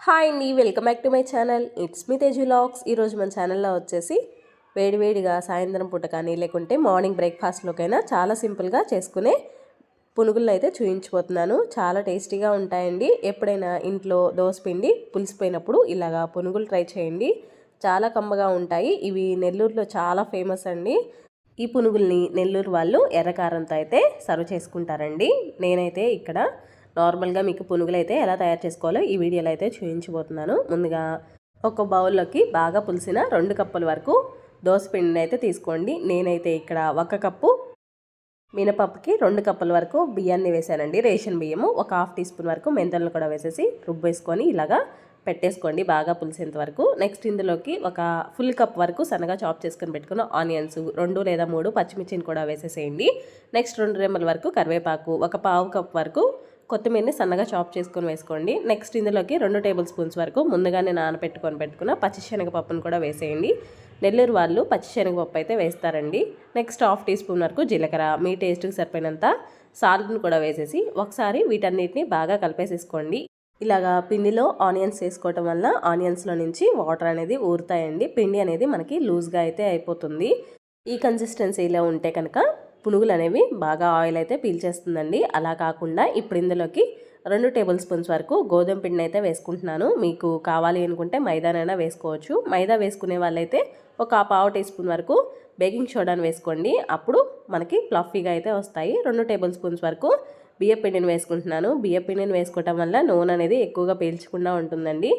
Hi అండి welcome back to my channel. It's me Teju lakhs ఈరోజు మన ఛానల్లో వచ్చేసి వేడివేడిగా సాయంత్రం పూట కానీ లేకుంటే మార్నింగ్ బ్రేక్ఫాస్ట్లోకైనా చాలా సింపుల్గా చేసుకునే పునుగులను అయితే చూయించిపోతున్నాను. చాలా టేస్టీగా ఉంటాయండి. ఎప్పుడైనా ఇంట్లో దోశ పిండి పులిసిపోయినప్పుడు ఇలాగా పునుగులు ట్రై చేయండి. చాలా కమ్మగా ఉంటాయి. ఇవి నెల్లూరులో చాలా ఫేమస్ అండి. ఈ పునుగుల్ని నెల్లూరు వాళ్ళు ఎర్రకారంతో అయితే సర్వ్ చేసుకుంటారండి. నేనైతే ఇక్కడ నార్మల్గా మీకు పునుగులు అయితే ఎలా తయారు చేసుకోవాలో ఈ వీడియోలో అయితే చూపించబోతున్నాను. ముందుగా ఒక బౌల్లోకి బాగా పులిసిన రెండు కప్పుల వరకు పిండిని అయితే తీసుకోండి. నేనైతే ఇక్కడ ఒక కప్పు మినపప్పుకి రెండు కప్పుల వరకు బియ్యాన్ని వేసానండి. రేషన్ బియ్యము ఒక హాఫ్ టీ స్పూన్ వరకు మెంతలను కూడా వేసేసి రుబ్బేసుకొని ఇలాగా పెట్టేసుకోండి బాగా పులిసేంత వరకు. నెక్స్ట్ ఇందులోకి ఒక ఫుల్ కప్ వరకు సన్నగా చాప్ చేసుకొని పెట్టుకున్న ఆనియన్స్ రెండు లేదా మూడు పచ్చిమిర్చిని కూడా వేసేసేయండి. నెక్స్ట్ రెండు రెమ్మల వరకు కరివేపాకు ఒక పావు కప్ వరకు కొత్తిమీరని సన్నగా చాప్ చేసుకొని వేసుకోండి. నెక్స్ట్ ఇందులోకి రెండు టేబుల్ స్పూన్స్ వరకు ముందుగానే నానబెట్టుకొని పెట్టుకున్న పచ్చిశనగపప్పును కూడా వేసేయండి. నెల్లూరు వాళ్ళు పచ్చిశనగపప్పు అయితే వేస్తారండి. నెక్స్ట్ హాఫ్ టీ స్పూన్ వరకు జీలకర్ర. మీ టేస్ట్కి సరిపోయినంత సాల్ట్ని కూడా వేసేసి ఒకసారి వీటన్నిటిని బాగా కలిపేసేసుకోండి. ఇలాగా పిండిలో ఆనియన్స్ వేసుకోవటం వల్ల ఆనియన్స్లో నుంచి వాటర్ అనేది ఊరుతాయండి. పిండి అనేది మనకి లూజ్గా అయితే అయిపోతుంది. ఈ కన్సిస్టెన్సీలో ఉంటే కనుక పునుగులు అనేవి బాగా ఆయిల్ అయితే పీల్చేస్తుందండి. అలా కాకుండా ఇప్పుడు ఇందులోకి రెండు టేబుల్ స్పూన్స్ వరకు గోధుమ పిండిని అయితే వేసుకుంటున్నాను. మీకు కావాలి అనుకుంటే మైదానైనా వేసుకోవచ్చు. మైదా వేసుకునే వాళ్ళైతే ఒక పావు టీ స్పూన్ వరకు బేకింగ్ సోడాని వేసుకోండి. అప్పుడు మనకి ఫ్లఫీగా అయితే వస్తాయి. రెండు టేబుల్ స్పూన్స్ వరకు బియ్య పిండిని వేసుకుంటున్నాను. బియ్య పిండిని వేసుకోవటం వల్ల నూనె అనేది ఎక్కువగా పీల్చకుండా ఉంటుందండి.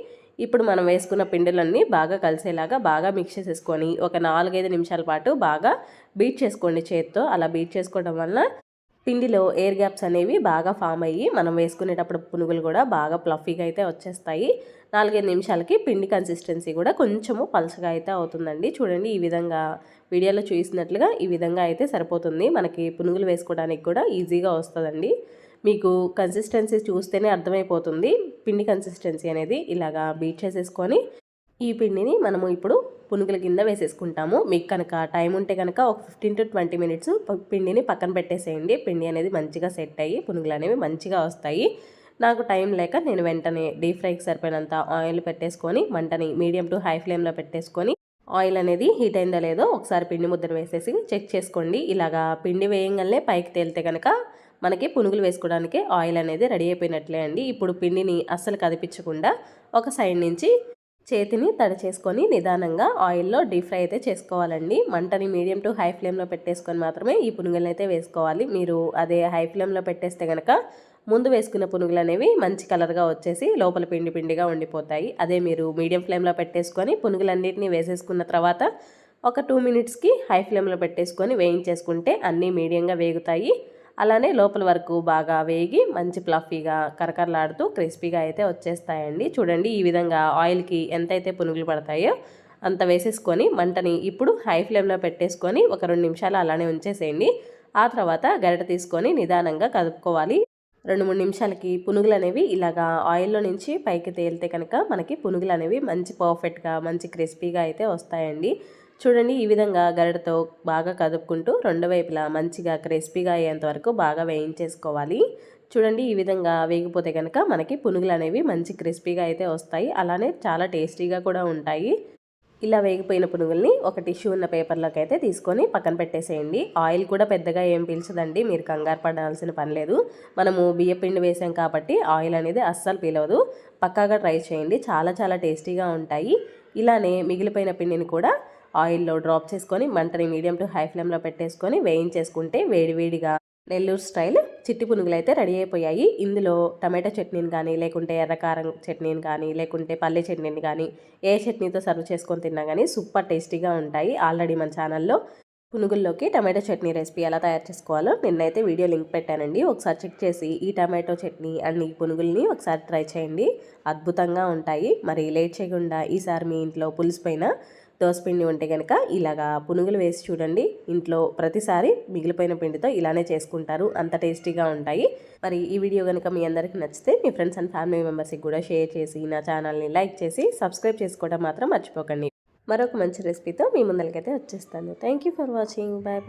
ఇప్పుడు మనం వేసుకున్న పిండిలన్నీ బాగా కలిసేలాగా బాగా మిక్స్ చేసేసుకొని ఒక నాలుగైదు నిమిషాల పాటు బాగా బీట్ చేసుకోండి చేత్తో. అలా బీట్ చేసుకోవడం వల్ల పిండిలో ఎయిర్ గ్యాప్స్ అనేవి బాగా ఫామ్ అయ్యి మనం వేసుకునేటప్పుడు పునుగులు కూడా బాగా ప్లఫీగా అయితే వచ్చేస్తాయి. నాలుగైదు నిమిషాలకి పిండి కన్సిస్టెన్సీ కూడా కొంచెము పలసగా అయితే అవుతుందండి. చూడండి ఈ విధంగా వీడియోలో చూసినట్లుగా ఈ విధంగా అయితే సరిపోతుంది. మనకి పునుగులు వేసుకోవడానికి కూడా ఈజీగా వస్తుందండి. మీకు కన్సిస్టెన్సీ చూస్తేనే అర్థమైపోతుంది. పిండి కన్సిస్టెన్సీ అనేది ఇలాగా బీట్ చేసేసుకొని ఈ పిండిని మనము ఇప్పుడు పునుగుల కింద వేసేసుకుంటాము. మీకు కనుక టైం ఉంటే కనుక ఒక ఫిఫ్టీన్ టు ట్వంటీ మినిట్స్ పిండిని పక్కన పెట్టేసేయండి. పిండి అనేది మంచిగా సెట్ అయ్యి పునుగులు అనేవి మంచిగా వస్తాయి. నాకు టైం లేక నేను వెంటనే డీప్ ఫ్రైకి సరిపోయినంత ఆయిల్ పెట్టేసుకొని మంటని మీడియం టు హై ఫ్లేమ్లో పెట్టేసుకొని ఆయిల్ అనేది హీట్ అయిందో లేదో ఒకసారి పిండి ముద్దను వేసేసి చెక్ చేసుకోండి. ఇలాగా పిండి వేయంగానే పైకి తేలితే కనుక మనకి పునుగులు వేసుకోవడానికి ఆయిల్ అనేది రెడీ అయిపోయినట్లే అండి. ఇప్పుడు పిండిని అస్సలు కదిపించకుండా ఒక సైడ్ నుంచి చేతిని తడి చేసుకొని నిదానంగా ఆయిల్లో డీప్ ఫ్రై అయితే చేసుకోవాలండి. మంటని మీడియం టు హై ఫ్లేమ్లో పెట్టేసుకొని మాత్రమే ఈ పునుగులను అయితే వేసుకోవాలి. మీరు అదే హై ఫ్లేమ్లో పెట్టేస్తే కనుక ముందు వేసుకున్న పునుగులు అనేవి మంచి కలర్గా వచ్చేసి లోపల పిండి పిండిగా ఉండిపోతాయి. అదే మీరు మీడియం ఫ్లేమ్లో పెట్టేసుకొని పునుగులన్నింటినీ వేసేసుకున్న తర్వాత ఒక టూ మినిట్స్కి హై ఫ్లేమ్లో పెట్టేసుకొని వేయించేసుకుంటే అన్నీ మీడియంగా వేగుతాయి. అలానే లోపల వరకు బాగా వేగి మంచి ప్లఫీగా కరకరలాడుతూ క్రిస్పీగా అయితే వచ్చేస్తాయండి. చూడండి ఈ విధంగా ఆయిల్కి ఎంతైతే పునుగులు పడతాయో అంత వేసేసుకొని మంటని ఇప్పుడు హై ఫ్లేమ్లో పెట్టేసుకొని ఒక రెండు నిమిషాలు అలానే ఉంచేసేయండి. ఆ తర్వాత గరిట తీసుకొని నిదానంగా కదుపుకోవాలి. రెండు మూడు నిమిషాలకి పునుగులు అనేవి ఇలాగా ఆయిల్లో నుంచి పైకి తేలితే కనుక మనకి పునుగులు అనేవి మంచి పర్ఫెక్ట్గా మంచి క్రిస్పీగా అయితే వస్తాయండి. చూడండి ఈ విధంగా గరిటతో బాగా కదుపుకుంటూ రెండు వైపులా మంచిగా క్రిస్పీగా అయ్యేంత వరకు బాగా వేయించేసుకోవాలి. చూడండి ఈ విధంగా వేగిపోతే కనుక మనకి పునుగులు అనేవి మంచి క్రిస్పీగా అయితే వస్తాయి. అలానే చాలా టేస్టీగా కూడా ఉంటాయి. ఇలా వేగిపోయిన పునుగుల్ని ఒక టిష్యూ ఉన్న పేపర్లోకి అయితే తీసుకొని పక్కన పెట్టేసేయండి. ఆయిల్ కూడా పెద్దగా ఏం పీల్చదండి. మీరు కంగారు పడాల్సిన పని లేదు. మనము బియ్యపిండి వేసాం కాబట్టి ఆయిల్ అనేది అస్సలు పీలవదు. పక్కాగా ట్రై చేయండి. చాలా చాలా టేస్టీగా ఉంటాయి. ఇలానే మిగిలిపోయిన పిండిని కూడా ఆయిల్లో డ్రాప్ చేసుకొని మంటని మీడియం టు హై ఫ్లేమ్లో పెట్టేసుకొని వేయించేసుకుంటే వేడివేడిగా నెల్లూరు స్టైల్ చిట్టి పునుగులు అయితే రెడీ అయిపోయాయి. ఇందులో టమాటో చట్నీని కానీ లేకుంటే ఎర్రకారం చట్నీని కానీ లేకుంటే పల్లె చట్నీని కానీ ఏ చట్నీతో సర్వ్ చేసుకొని తిన్నా కానీ సూపర్ టేస్టీగా ఉంటాయి. ఆల్రెడీ మన ఛానల్లో పునుగుల్లోకి టమాటో చట్నీ రెసిపీ ఎలా తయారు చేసుకోవాలో నిన్నైతే వీడియో లింక్ పెట్టానండి. ఒకసారి చెక్ చేసి ఈ టమాటో చట్నీ అండ్ ఈ పునుగుల్ని ఒకసారి ట్రై చేయండి. అద్భుతంగా ఉంటాయి. మరి లేట్ చేయకుండా ఈసారి మీ ఇంట్లో పులిసిపోయిన దోసపిండి ఉంటే కనుక ఇలాగా పునుగులు వేసి చూడండి. ఇంట్లో ప్రతిసారి మిగిలిపోయిన పిండితో ఇలానే చేసుకుంటారు. అంత టేస్టీగా ఉంటాయి. మరి ఈ వీడియో కనుక మీ అందరికీ నచ్చితే మీ ఫ్రెండ్స్ అండ్ ఫ్యామిలీ మెంబర్స్కి కూడా షేర్ చేసి నా ఛానల్ని లైక్ చేసి సబ్స్క్రైబ్ చేసుకోవడం మాత్రం మర్చిపోకండి. మరొక మంచి రెసిపీతో మీ ముందరికైతే వచ్చేస్తాను. Thank for watching. Bye bye.